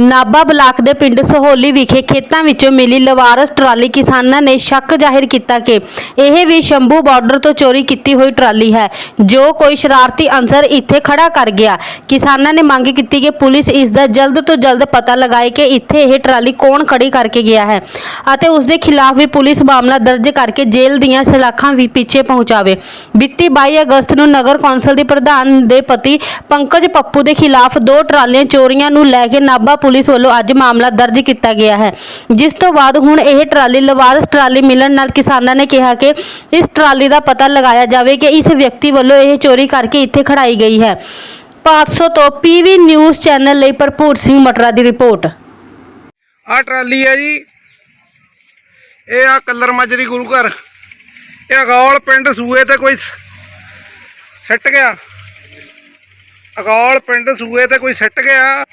Nabha block ਦੇ ਪਿੰਡ ਸਹੋਲੀ ਵਿਖੇ ਖੇਤਾਂ ਵਿੱਚੋਂ ਮਿਲੀ ਲਵਾਰਸ ਟਰਾਲੀ ਕਿਸਾਨਾਂ ਨੇ ਸ਼ੱਕ ਜ਼ਾਹਿਰ ਕੀਤਾ ਕਿ ਇਹ ਵੀ ਸ਼ੰਭੂ ਬਾਰਡਰ ਤੋਂ ਚੋਰੀ ਕੀਤੀ ਹੋਈ ਟਰਾਲੀ ਹੈ। ਜੋ ਕੋਈ ਸ਼ਰਾਰਤੀ ਅਨਸਰ ਇੱਥੇ ਖੜਾ ਕਰ ਗਿਆ। ਕਿਸਾਨਾਂ ਨੇ ਮੰਗ ਕੀਤੀ ਕਿ ਪੁਲਿਸ ਇਸ ਦਾ ਜਲਦ ਤੋਂ ਜਲਦ ਪਤਾ ਲਗਾਏ ਕਿ ਇੱਥੇ ਇਹ ਟਰਾਲੀ ਕੌਣ ਖੜੀ ਕਰਕੇ ਗਿਆ ਹੈ ਅਤੇ ਉਸ ਦੇ ਖਿਲਾਫ ਵੀ ਪੁਲਿਸ ਮਾਮਲਾ ਦਰਜ ਕਰਕੇ ਜੇਲ੍ਹ ਦੀਆਂ ਸਲਾਖਾਂ ਵੀ ਪਿੱਛੇ ਪਹੁੰਚਾਵੇ। ਬੀਤੀ 22 ਅਗਸਤ ਨੂੰ ਨਗਰ ਕੌਂਸਲ ਦੀ ਪ੍ਰਧਾਨ ਦੇ ਪਤੀ ਪੰਕਜ ਪੱਪੂ ਦੇ ਖਿਲਾਫ ਦੋ ਟਰਾਲੀਆਂ ਚੋਰੀਆਂ ਨੂੰ ਲੈ ਕੇ ਨਾਭਾ ਪੁਲਿਸ ਵੱਲੋਂ ਅੱਜ ਮਾਮਲਾ ਦਰਜ ਕੀਤਾ ਗਿਆ ਹੈ। ਜਿਸ ਤੋਂ ਬਾਅਦ ਹੁਣ ਇਹ ਟਰਾਲੀ ਲਵਾਰਸ ਟਰਾਲੀ ਮਿਲਣ ਨਾਲ ਕਿਸਾਨਾਂ ਨੇ ਕਿਹਾ ਕਿ ਇਸ ਟਰਾਲੀ ਦਾ ਪਤਾ ਲਗਾਇਆ ਜਾਵੇ ਕਿ ਇਸ ਵਿਅਕਤੀ ਵੱਲੋਂ ਇਹ ਚੋਰੀ ਕਰਕੇ ਇੱਥੇ ਖੜਾਈ ਗਈ ਹੈ। 500 ਤੋਂ ਪੀਵੀ ਨਿਊਜ਼ ਚੈਨਲ ਲਈ ਭਰਪੂਰ ਸਿੰਘ ਮਟਰਾ ਦੀ ਰਿਪੋਰਟ। ਆ ਟਰਾਲੀ ਹੈ ਜੀ। ਇਹ ਆ ਕੱਲਰ ਮਾਜਰੀ ਗੁਰੂ ਘਰ। ਇਹ ਅਗੌਲ ਪਿੰਡ ਸੂਏ ਤੇ ਕੋਈ ਸਿੱਟ ਗਿਆ। ਅਗੌਲ ਪਿੰਡ ਸੂਏ ਤੇ ਕੋਈ ਸਿੱਟ ਗਿਆ।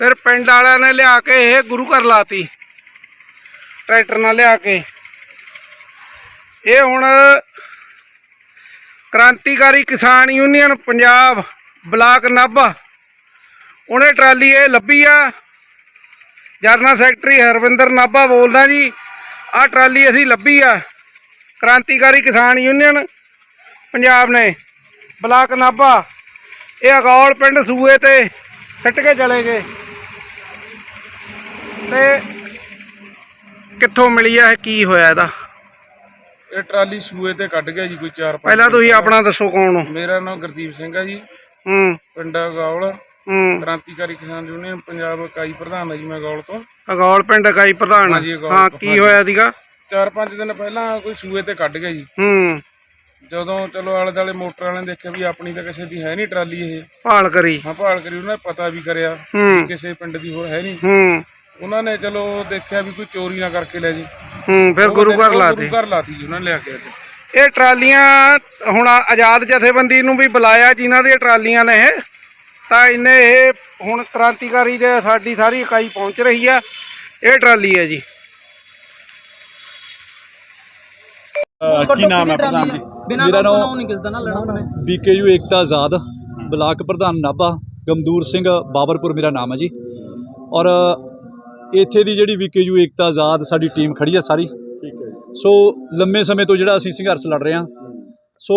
ਫਿਰ ਪਿੰਡ ਵਾਲਿਆਂ ਨੇ ਲਿਆ ਕੇ ਇਹ ਗੁਰੂ ਘਰ ਲਾਤੀ। ਟਰੈਕਟਰ ਨਾਲ ਲਿਆ ਕੇ। ਇਹ ਹੁਣ ਕ੍ਰਾਂਤੀਕਾਰੀ ਕਿਸਾਨ ਯੂਨੀਅਨ ਪੰਜਾਬ ਬਲਾਕ ਨਾਭਾ ਉਹਨੇ ਟਰਾਲੀ ਇਹ ਲੱਭੀ ਆ। ਜਰਨਲ ਸੈਕਟਰੀ ਹਰਵਿੰਦਰ ਨਾਭਾ ਬੋਲਦਾ ਜੀ, ਆਹ ਟਰਾਲੀ ਅਸੀਂ ਲੱਭੀ ਆ। ਕ੍ਰਾਂਤੀਕਾਰੀ ਕਿਸਾਨ ਯੂਨੀਅਨ ਪੰਜਾਬ ਨੇ ਬਲਾਕ ਨਾਭਾ ਇਹ ਅਗੌਲ ਪਿੰਡ ਸੂਏ ਤੇ ਸਿੱਟ ਕੇ ਚਲੇ ਗਏ। ਤੇ ਕਿੱਥੋਂ ਮਿਲੀ ਆ ਇਹ ਕੀ ਹੋਇਆ ਇਹਦਾ? ਇਹ ਟਰਾਲੀ ਸੂਏ ਤੇ ਕੱਢ ਗਿਆ ਜੀ ਕੋਈ 4 5 ਪਹਿਲਾਂ ਤੁਸੀਂ ਆਪਣਾ ਦੱਸੋ ਕੌਣ ਹੋ? ਮੇਰਾ ਨਾਮ ਗੁਰਦੀਪ ਸਿੰਘ ਹੈ ਜੀ। ਹੂੰ। ਪਿੰਡ ਗੌਲ ਹੂੰ। ਕ੍ਰਾਂਤੀਕਾਰੀ ਕਿਸਾਨ ਯੂਨੀਅਨ ਪੰਜਾਬ ਇਕਾਈ ਪ੍ਰਧਾਨ ਹੈ ਜੀ ਮੈਂ ਗੌਲ ਤੋਂ। ਅਗੌਲ ਪਿੰਡ ਇਕਾਈ ਪ੍ਰਧਾਨ ਹਾਂਜੀ, ਅਗੌਲ ਹਾਂ ਕੀ ਹੋਇਆ ਸੀਗਾ? 4-5 ਦਿਨ ਪਹਿਲਾਂ ਕੋਈ ਸੂਏ ਤੇ ਕੱਢ ਗਿਆ ਜੀ। ਹੂੰ। ਜਦੋਂ ਚਲੋ ਆਲੇ ਦਾਲੇ ਮੋਟਰ ਵਾਲਿਆਂ ਨੇ ਦੇਖਿਆ ਵੀ ਆਪਣੀ ਤਾਂ ਕਿਸੇ ਦੀ ਹੈ ਨਹੀਂ ਟਰਾਲੀ ਇਹ। ਭਾਲ ਕਰੀ। ਹਾਂ ਭਾਲ ਕਰੀ ਉਹਨਾਂ ਨੇ ਪਤਾ ਵੀ ਕਰਿਆ। ਹੂੰ। ਕਿਸੇ ਪਿੰਡ ਦੀ ਹੋਰ ਹੈ ਨਹੀਂ। ਹੂੰ। ਉਹਨਾਂ ਨੇ ਚਲੋ ਦੇਖਿਆ ਵੀ ਕੋਈ ਚੋਰੀ ਨਾ ਕਰਕੇ ਲੈ ਜੀ। ਹੂੰ ਫਿਰ ਗੁਰੂ ਘਰ ਲਾਤੇ। ਗੁਰੂ ਘਰ ਲਾਤੀ ਜੀ ਉਹਨਾਂ ਨੇ ਲਿਆ ਕੇ ਇਹ ਟਰਾਲੀਆਂ ਹੁਣ ਆਜ਼ਾਦ ਜਥੇਬੰਦੀ ਨੂੰ ਵੀ ਬੁਲਾਇਆ ਜਿਨ੍ਹਾਂ ਦੀਆਂ ਟਰਾਲੀਆਂ ਨੇ ਇਹ ਤਾਂ ਇਹਨੇ ਇਹ ਹੁਣ ਕ੍ਰਾਂਤੀਕਾਰੀ ਦੇ ਸਾਡੀ ਸਾਰੀ ਇਕਾਈ ਪਹੁੰਚ ਰਹੀ ਆ। ਇਹ ਟਰਾਲੀ ਹੈ ਜੀ। ਕੀ ਨਾਮ ਹੈ ਪ੍ਰਧਾਨ ਜੀ? ਮੇਰਾ ਨਾਮ ਬੀਕੇਯੂ ਏਕਤਾ ਆਜ਼ਾਦ ਬਲਾਕ ਪ੍ਰਧਾਨ ਨਾਭਾ ਗਮਦੂਰ ਸਿੰਘ ਬਾਬਰਪੁਰ ਮੇਰਾ ਨਾਮ ਹੈ ਜੀ। ਔਰ ਇੱਥੇ ਦੀ ਜਿਹੜੀ ਬੀਕੇਯੂ ਏਕਤਾ ਆਜ਼ਾਦ ਸਾਡੀ ਟੀਮ ਖੜੀ ਹੈ ਸਾਰੀ। ਠੀਕ ਹੈ ਸੋ ਲੰਮੇ ਸਮੇਂ ਤੋਂ ਜਿਹੜਾ ਅਸੀਂ ਸੰਘਰਸ਼ ਲੜ ਰਹੇ ਹਾਂ। ਸੋ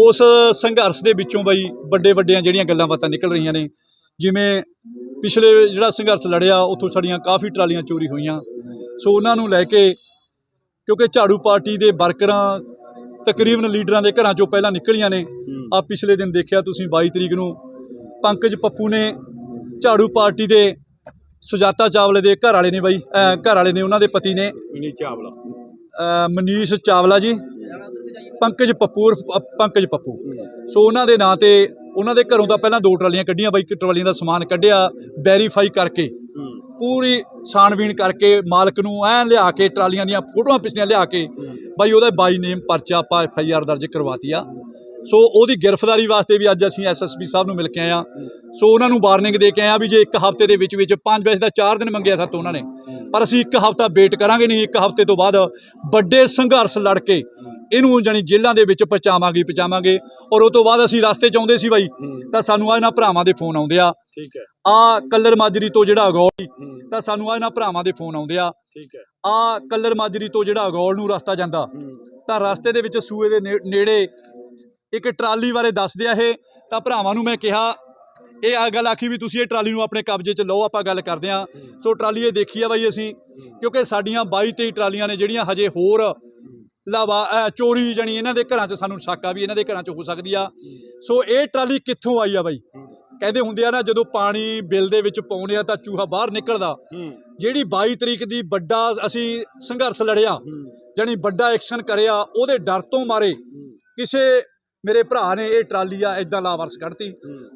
ਉਸ ਸੰਘਰਸ਼ ਦੇ ਵਿੱਚੋਂ ਬਈ ਵੱਡੇ ਵੱਡੀਆਂ ਜਿਹੜੀਆਂ ਗੱਲਾਂ ਬਾਤਾਂ ਨਿਕਲ ਰਹੀਆਂ ਨੇ ਜਿਵੇਂ ਪਿਛਲੇ ਜਿਹੜਾ ਸੰਘਰਸ਼ ਲੜਿਆ ਉੱਥੋਂ ਸਾਡੀਆਂ ਕਾਫੀ ਟਰਾਲੀਆਂ ਚੋਰੀ ਹੋਈਆਂ। ਸੋ ਉਹਨਾਂ ਨੂੰ ਲੈ ਕੇ ਕਿਉਂਕਿ ਝਾੜੂ ਪਾਰਟੀ ਦੇ ਵਰਕਰਾਂ ਤਕਰੀਬਨ ਲੀਡਰਾਂ ਦੇ ਘਰਾਂ ਚੋਂ ਪਹਿਲਾਂ ਨਿਕਲੀਆਂ ਨੇ। ਆ ਪਿਛਲੇ ਦਿਨ ਦੇਖਿਆ ਤੁਸੀਂ 22 ਤਰੀਕ ਨੂੰ ਪੰਕਜ ਪੱਪੂ ਨੇ ਝਾੜੂ ਪਾਰਟੀ ਦੇ ਸੁਜਾਤਾ ਚਾਵਲੇ ਦੇ ਘਰ ਵਾਲੇ ਨੇ ਬਾਈ ਘਰ ਵਾਲੇ ਨੇ ਉਹਨਾਂ ਦੇ ਪਤੀ ਨੇ। ਮਨੀਸ਼ ਚਾਵਲਾ। ਮਨੀਸ਼ ਚਾਵਲਾ ਜੀ ਪੰਕਜ ਪੱਪੂ ਉਰਫ ਪ- ਪੰਕਜ ਪੱਪੂ। ਸੋ ਉਹਨਾਂ ਦੇ ਨਾਂ ਤੇ ਉਹਨਾਂ ਦੇ ਘਰੋਂ ਤਾਂ ਪਹਿਲਾਂ ਦੋ ਟਰਾਲੀਆਂ ਕੱਢੀਆਂ ਬਾਈ ਟਰਾਲੀਆਂ ਦਾ ਸਮਾਨ ਕੱਢਿਆ ਵੈਰੀਫਾਈ ਕਰਕੇ। ਪੂਰੀ ਛਾਣਬੀਣ ਕਰਕੇ ਮਾਲਕ ਨੂੰ ਐਂ ਲਿਆ ਕੇ ਟਰਾਲੀਆਂ ਦੀਆਂ ਫੋਟੋਆਂ ਪਿਛਲੀਆਂ ਲਿਆ ਕੇ ਬਾਈ ਉਹਦਾ ਬਾਈ ਨੇਮ ਪਰਚਾ ਆਪਾਂ ਐਫ ਆਈ ਆਰ ਦਰਜ ਕਰਵਾਤੀ ਆ। ਸੋ ਉਹਦੀ ਗ੍ਰਿਫਤਾਰੀ ਵਾਸਤੇ ਵੀ ਅੱਜ ਅਸੀਂ ਐਸਐਸਪੀ ਸਾਹਿਬ ਨੂੰ ਮਿਲ ਕੇ ਆਏ ਆ ਸੋ ਉਹਨਾਂ ਨੂੰ ਵਾਰਨਿੰਗ ਦੇ ਕੇ ਆਏ ਆ ਵੀ ਜੇ ਇੱਕ ਹਫ਼ਤੇ ਦੇ ਵਿੱਚ ਵਿੱਚ 5 ਵਜੇ ਦਾ 4 ਦਿਨ ਮੰਗਿਆ ਸਾਤੋਂ ਉਹਨਾਂ ਨੇ। ਪਰ ਅਸੀਂ ਇੱਕ ਹਫ਼ਤਾ ਵੇਟ ਕਰਾਂਗੇ ਨਹੀਂ ਇੱਕ ਹਫ਼ਤੇ ਤੋਂ ਬਾਅਦ ਵੱਡੇ ਸੰਘਰਸ਼ ਲੜ ਕੇ ਇਹਨੂੰ ਜਾਨੀ ਜੇਲ੍ਹਾਂ ਦੇ ਵਿੱਚ ਪਹੁੰਚਾਵਾਂਗੇ ਪਹੁੰਚਾਵਾਂਗੇ ਔਰ ਉਹ ਤੋਂ ਬਾਅਦ ਅਸੀਂ ਰਸਤੇ ਚ ਆਉਂਦੇ ਸੀ ਬਾਈ ਤਾਂ ਸਾਨੂੰ ਆ ਇਹਨਾਂ ਭਰਾਵਾਂ ਦੇ ਫੋਨ ਆਉਂਦੇ ਆ। ਠੀਕ ਹੈ। ਆ ਕੱਲਰ ਮਾਜਰੀ ਤੋਂ ਜਿਹੜਾ ਅਗੌਲ ਤਾਂ ਸਾਨੂੰ ਆ ਇਹਨਾਂ ਭਰਾਵਾਂ ਦੇ ਫੋਨ ਆਉਂਦੇ ਆ। ਠੀਕ ਹੈ। ਆ ਕੱਲਰ ਮਾਜਰੀ ਤੋਂ ਜਿਹੜਾ ਅਗੌਲ ਨੂੰ ਰਸਤਾ ਜਾਂਦਾ ਤਾਂ ਰਸਤੇ ਦੇ ਵਿੱਚ ਸੂਏ ਦੇ ਨੇੜੇ ਇੱਕ ਟਰਾਲੀ ਬਾਰੇ ਦੱਸਦੇ ਆ ਇਹ, ਤਾਂ ਭਰਾਵਾਂ ਨੂੰ ਮੈਂ ਕਿਹਾ, ਇਹ ਆ ਗੱਲ ਆਖੀ ਵੀ ਤੁਸੀਂ ਇਹ ਟਰਾਲੀ ਨੂੰ ਆਪਣੇ ਕਬਜ਼ੇ 'ਚ ਲਓ, ਆਪਾਂ ਗੱਲ ਕਰਦੇ ਆ ਸੋ ਟਰਾਲੀ ਇਹ ਦੇਖੀ ਆ ਬਾਈ ਅਸੀਂ, ਕਿਉਂਕਿ ਸਾਡੀਆਂ 22 23 ਟਰਾਲੀਆਂ ਨੇ ਜਿਹੜੀਆਂ ਹਜੇ ਹੋਰ ਲਾਵਾ ਚੋਰੀ ਜਾਣੀ ਇਹਨਾਂ ਦੇ ਘਰਾਂ 'ਚ ਸਾਨੂੰ ਸ਼ੱਕ ਆ ਵੀ ਇਹਨਾਂ ਦੇ ਘਰਾਂ 'ਚ ਹੋ ਸਕਦੀ ਆ। ਸੋ ਇਹ ਟਰਾਲੀ ਕਿੱਥੋਂ ਆਈ ਆ ਬਾਈ? ਕਹਿੰਦੇ ਹੁੰਦੇ ਆ ਨਾ, ਜਦੋਂ ਪਾਣੀ ਬਿੱਲ ਦੇ ਵਿੱਚ ਪਾਉਂਦੇ ਆ ਤਾਂ ਚੂਹਾ ਬਾਹਰ ਨਿਕਲਦਾ। ਜਿਹੜੀ 22 ਤਰੀਕ ਦੀ ਵੱਡਾ ਅਸੀਂ ਸੰਘਰਸ਼ ਲੜਿਆ, ਜਾਣੀ ਵੱਡਾ ਐਕਸ਼ਨ ਕਰਿਆ, ਉਹਦੇ ਡਰ ਤੋਂ ਮਾਰੇ, ਕਿਸੇ ਮੇਰੇ ਭਰਾ ਨੇ ਇਹ ਟਰਾਲੀ ਆ ਇਦਾਂ ਲਾਵਰਸ ਕੱਢਤੀ।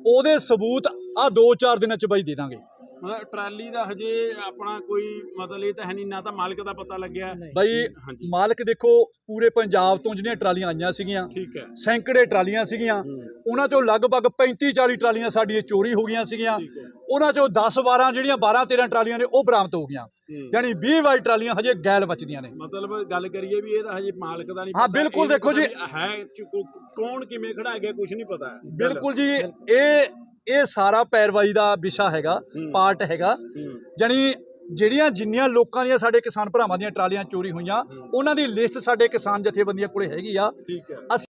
ਉਹਦੇ ਸਬੂਤ ਆ 2-4 ਦਿਨਾਂ ਚ ਬਾਈ ਦੇ ਦਾਂਗੇ। ਮਤਲਬ ਟਰਾਲੀ ਦਾ ਹਜੇ ਆਪਣਾ ਕੋਈ ਮਤਲਬ ਇਹ ਤਾਂ ਹੈ ਨਹੀਂ ਨਾ ਤਾਂ ਮਾਲਕ ਦਾ ਪਤਾ ਲੱਗਿਆ। ਬਾਈ ਮਾਲਕ ਦੇਖੋ ਪੂਰੇ ਪੰਜਾਬ ਤੋਂ ਜਿਹੜੀਆਂ ਟਰਾਲੀਆਂ ਆਈਆਂ ਸੀਗੀਆਂ ਠੀਕ ਹੈ। ਸੈਂਕੜੇ ਟਰਾਲੀਆਂ ਸੀਗੀਆਂ ਉਹਨਾਂ ਚੋਂ ਲਗਭਗ 35 40 ਟਰਾਲੀਆਂ ਸਾਡੀਆਂ ਚੋਰੀ ਹੋ ਗਈਆਂ ਸੀਗੀਆਂ। ਉਹਨਾਂ ਚੋਂ 10 12 ਜਿਹੜੀਆਂ 12 13 ਟਰਾਲੀਆਂ ਨੇ ਉਹ ਬਰਾਮਦ ਹੋ ਗਈਆਂ। ਯਾਨੀ 20 22 ਟਰਾਲੀਆਂ ਹਜੇ ਗੈਲ ਬਚਦੀਆਂ ਨੇ। ਮਤਲਬ ਗੱਲ ਕਰੀਏ ਵੀ ਇਹ ਤਾਂ ਹਜੇ ਮਾਲਕ ਦਾ ਨਹੀਂ ਹਾਂ, ਬਿਲਕੁਲ ਦੇਖੋ ਜੀ। ਹੈ ਕੌਣ ਕਿਵੇਂ ਖੜਾ ਗਿਆ ਕੁਝ ਨਹੀਂ ਪਤਾ। ਬਿਲਕੁਲ ਜੀ ਇਹ ਇਹ ਸਾਰਾ ਪੈਰਵਾਈ ਦਾ ਵਿਸ਼ਾ ਹੈਗਾ ਪਾਰਟ ਹੈਗਾ। ਜਾਣੀ ਜਿਹੜੀਆਂ ਜਿੰਨੀਆਂ ਲੋਕਾਂ ਦੀਆਂ ਸਾਡੇ ਕਿਸਾਨ ਭਰਾਵਾਂ ਦੀਆਂ ਟਰਾਲੀਆਂ ਚੋਰੀ ਹੋਈਆਂ ਉਹਨਾਂ ਦੀ ਲਿਸਟ ਸਾਡੇ ਕਿਸਾਨ ਜਥੇਬੰਦੀਆਂ ਕੋਲੇ ਹੈਗੀ ਆ। ਠੀਕ ਹੈ। ਅਸੀਂ